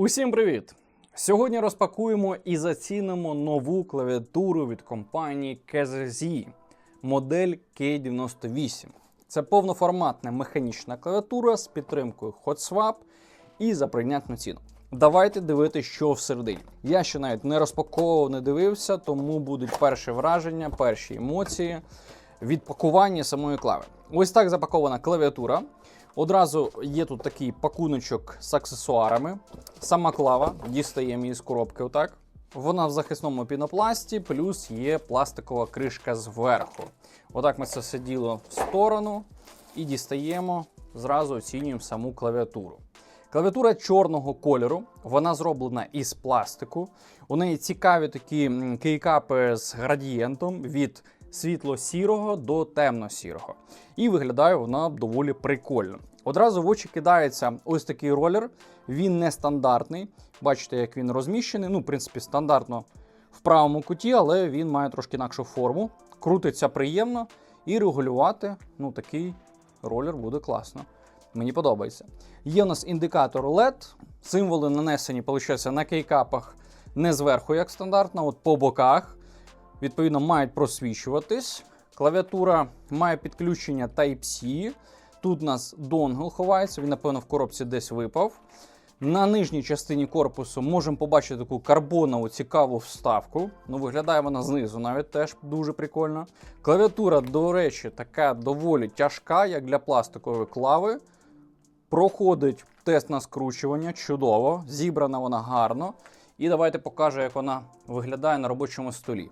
Усім привіт! Сьогодні розпакуємо і зацінимо нову клавіатуру від компанії KZZ модель K98. Це повноформатна механічна клавіатура з підтримкою HotSwap і за прийнятну ціну. Давайте дивитися, що всередині. Я ще навіть не розпаковував, не дивився, тому будуть перші враження, перші емоції від пакування самої клави. Ось так запакована клавіатура. Одразу є тут такий пакуночок з аксесуарами. Сама клава дістаємо її з коробки. Отак. Вона в захисному пінопласті, плюс є пластикова кришка зверху. Отак ми це все діло в сторону і дістаємо, зразу оцінюємо саму клавіатуру. Клавіатура чорного кольору, вона зроблена із пластику. У неї цікаві такі кейкапи з градієнтом від світло-сірого до темно-сірого. І виглядає вона доволі прикольно. Одразу в очі кидається ось такий ролер. Він не стандартний. Бачите, як він розміщений. Ну, в принципі, стандартно в правому куті, але він має трошки інакшу форму. Крутиться приємно і регулювати. Ну, такий ролер буде класно. Мені подобається. Є у нас індикатор LED. Символи нанесені, виходить, на кейкапах не зверху, як стандартно, от по боках. Відповідно, мають просвічуватись. Клавіатура має підключення Type-C. Тут у нас донгл ховається, він, напевно, в коробці десь випав. На нижній частині корпусу можемо побачити таку карбонову цікаву вставку. Ну, виглядає вона знизу навіть теж дуже прикольно. Клавіатура, до речі, така доволі тяжка, як для пластикової клави. Проходить тест на скручування, чудово, зібрана вона гарно. І давайте покажу, як вона виглядає на робочому столі.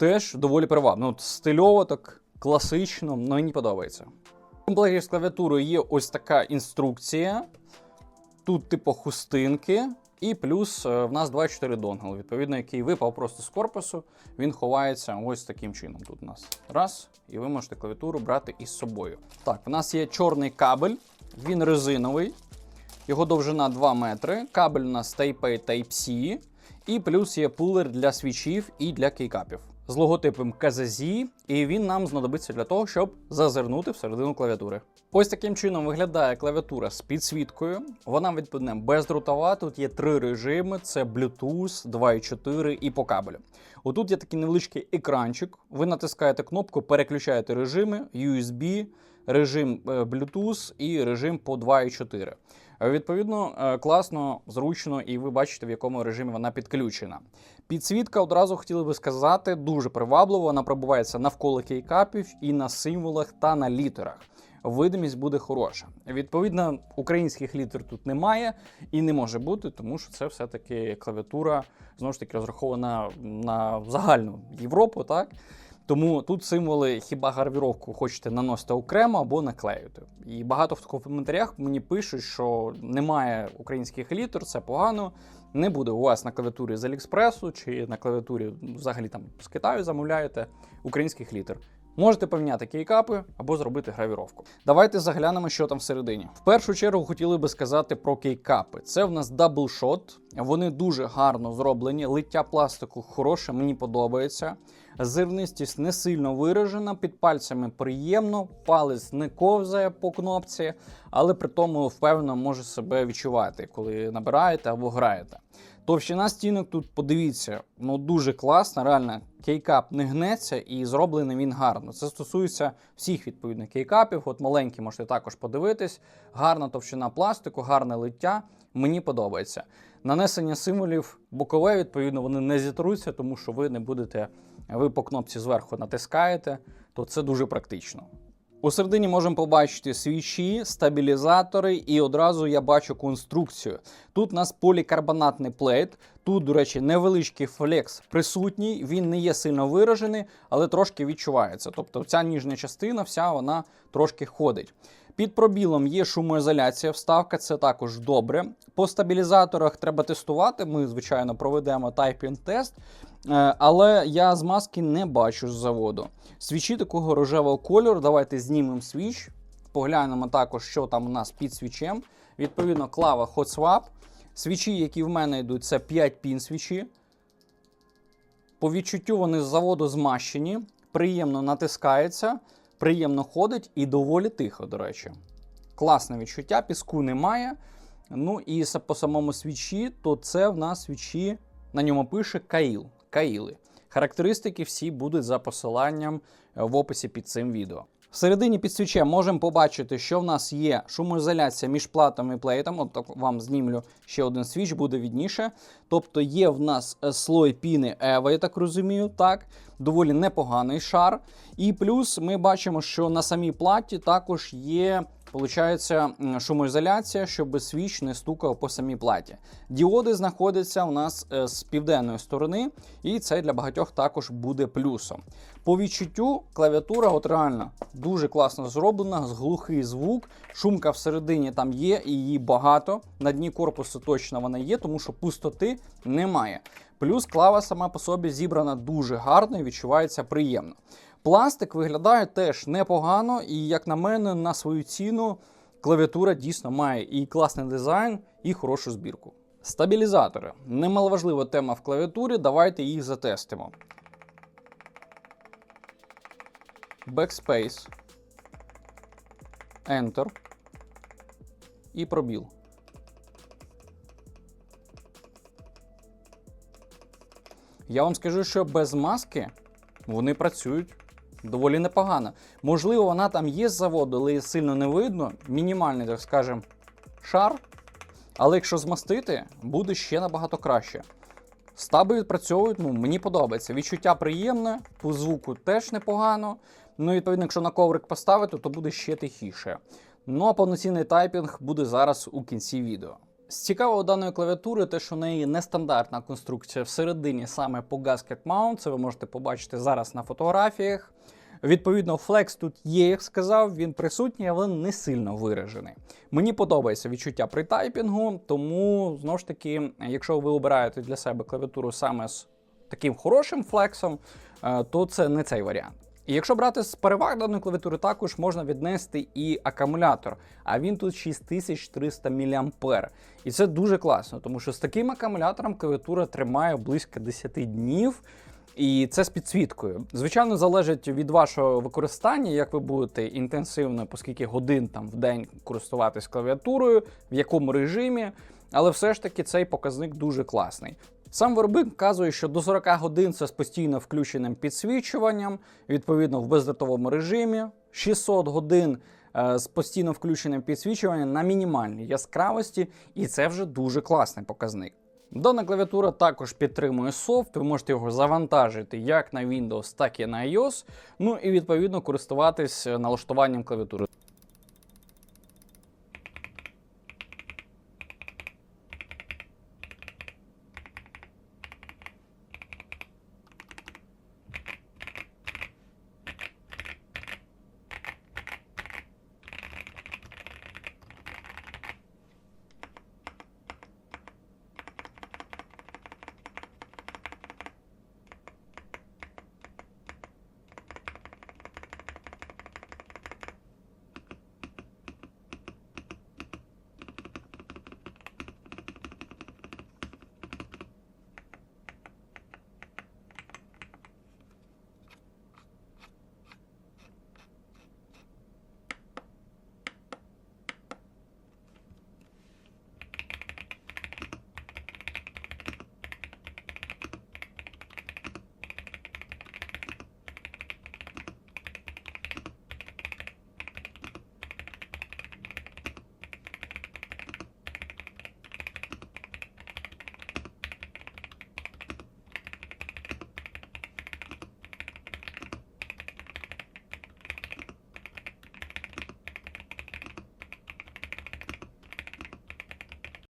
Теж доволі привабно. Ну, от стильово, так класично, мені подобається. В комплекті з клавіатурою є ось така інструкція. Тут, типу, хустинки, і плюс е, в нас 24 донгл, відповідно, який випав просто з корпусу. Він ховається ось таким чином. Тут у нас раз, і ви можете клавіатуру брати із собою. Так, в нас є чорний кабель, він резиновий. Його довжина 2 метри. Кабель у нас Type-A Type-C. І плюс є пулер для свічів і для кейкапів з логотипом KZZ, і він нам знадобиться для того, щоб зазирнути всередину клавіатури. Ось таким чином виглядає клавіатура з підсвіткою. Вона відповідне бездротова. Тут є три режими: це Bluetooth, 2.4 і по кабелю. Отут є такий невеличкий екранчик. Ви натискаєте кнопку, переключаєте режими, USB, режим е, Bluetooth і режим по 2.4. Е, Відповідно, е, класно, зручно, і ви бачите, в якому режимі вона підключена. Підсвітка одразу хотіли би сказати, дуже привабливо. Вона пробувається навколо кейкапів і на символах та на літерах. Видимість буде хороша. Відповідно, українських літер тут немає і не може бути, тому що це все-таки клавіатура знову ж таки розрахована на загальну Європу, так? Тому тут символи хіба гарвіровку хочете наносити окремо або наклеювати. І багато в коментарях мені пишуть, що немає українських літер, це погано. Не буде у вас на клавіатурі з Аліекспресу чи на клавіатурі взагалі там з Китаю замовляєте українських літер. Можете поміняти кейкапи або зробити гравіровку. Давайте заглянемо, що там всередині. В першу чергу хотіли би сказати про кейкапи. Це в нас даблшот. Вони дуже гарно зроблені. Лиття пластику хороше, мені подобається. Зернистість не сильно виражена, під пальцями приємно, палець не ковзає по кнопці, але при тому впевнено може себе відчувати, коли набираєте або граєте. Товщина стінок тут, подивіться, ну дуже класна, реально кейкап не гнеться і зроблений він гарно. Це стосується всіх відповідних кейкапів. От маленькі можете також подивитись. Гарна товщина пластику, гарне лиття. Мені подобається. Нанесення символів бокове, відповідно, вони не зітруться, тому що ви не будете, ви по кнопці зверху натискаєте, то це дуже практично. У середині можемо побачити свічі, стабілізатори, і одразу я бачу конструкцію. Тут у нас полікарбонатний плейт. Тут, до речі, невеличкий флекс присутній, він не є сильно виражений, але трошки відчувається. Тобто ця ніжня частина, вся вона трошки ходить. Під пробілом є шумоізоляція, вставка, це також добре. По стабілізаторах треба тестувати. Ми, звичайно, проведемо тайпінг-тест, Е, але я з маски не бачу з заводу. Свічі такого рожевого кольору. Давайте знімемо свіч, поглянемо також, що там у нас під свічем. Відповідно, клава Hot Swap. Свічі, які в мене йдуть, це 5 пін свічі. По відчуттю вони з заводу змащені, приємно натискається, приємно ходить і доволі тихо, до речі. Класне відчуття, піску немає. Ну і по самому свічі, то це в нас свічі, на ньому пише Каїл. Каїли. Характеристики всі будуть за посиланням е, в описі під цим відео. Всередині під свічем можемо побачити, що в нас є шумоізоляція між платами і плейтом. От так вам знімлю ще один свіч, буде відніше. Тобто є в нас е, слой піни Ева, я так розумію, так. Доволі непоганий шар. І плюс ми бачимо, що на самій платі також є. Получається шумоізоляція, щоб свіч не стукав по самій платі. Діоди знаходяться у нас е, з південної сторони, і це для багатьох також буде плюсом. По відчуттю клавіатура от реально дуже класно зроблена, з глухий звук. Шумка всередині там є, і її багато. На дні корпусу точно вона є, тому що пустоти немає. Плюс клава сама по собі зібрана дуже гарно і відчувається приємно. Пластик виглядає теж непогано, і, як на мене, на свою ціну клавіатура дійсно має і класний дизайн, і хорошу збірку. Стабілізатори. Немаловажлива тема в клавіатурі, давайте їх затестимо. Backspace. Enter. І пробіл. Я вам скажу, що без маски вони працюють доволі непогано. Можливо, вона там є з заводу, але сильно не видно. Мінімальний, так скажемо, шар. Але якщо змастити, буде ще набагато краще. Стаби відпрацьовують, ну мені подобається. Відчуття приємне, по звуку теж непогано. Ну, відповідно, якщо на коврик поставити, то буде ще тихіше. Ну а повноцінний тайпінг буде зараз у кінці відео. З цікавого даної клавіатури, те, що в неї нестандартна конструкція всередині саме по Gasket Mount, це ви можете побачити зараз на фотографіях. Відповідно, флекс тут є, як сказав, він присутній, але не сильно виражений. Мені подобається відчуття при тайпінгу, тому знову ж таки, якщо ви обираєте для себе клавіатуру саме з таким хорошим флексом, е, то це не цей варіант. І якщо брати з переваг даної клавіатури, також можна віднести і акумулятор. А він тут 6300 мА. І це дуже класно, тому що з таким акумулятором клавіатура тримає близько 10 днів. І це з підсвіткою. Звичайно, залежить від вашого використання, як ви будете інтенсивно, по годин там в день користуватись клавіатурою, в якому режимі. Але все ж таки цей показник дуже класний. Сам виробник вказує, що до 40 годин це з постійно включеним підсвічуванням, відповідно в бездротовому режимі, 600 годин е, з постійно включеним підсвічуванням на мінімальній яскравості, і це вже дуже класний показник. Дана клавіатура також підтримує софт, ви можете його завантажити як на Windows, так і на iOS, ну і відповідно користуватись е, налаштуванням клавіатури.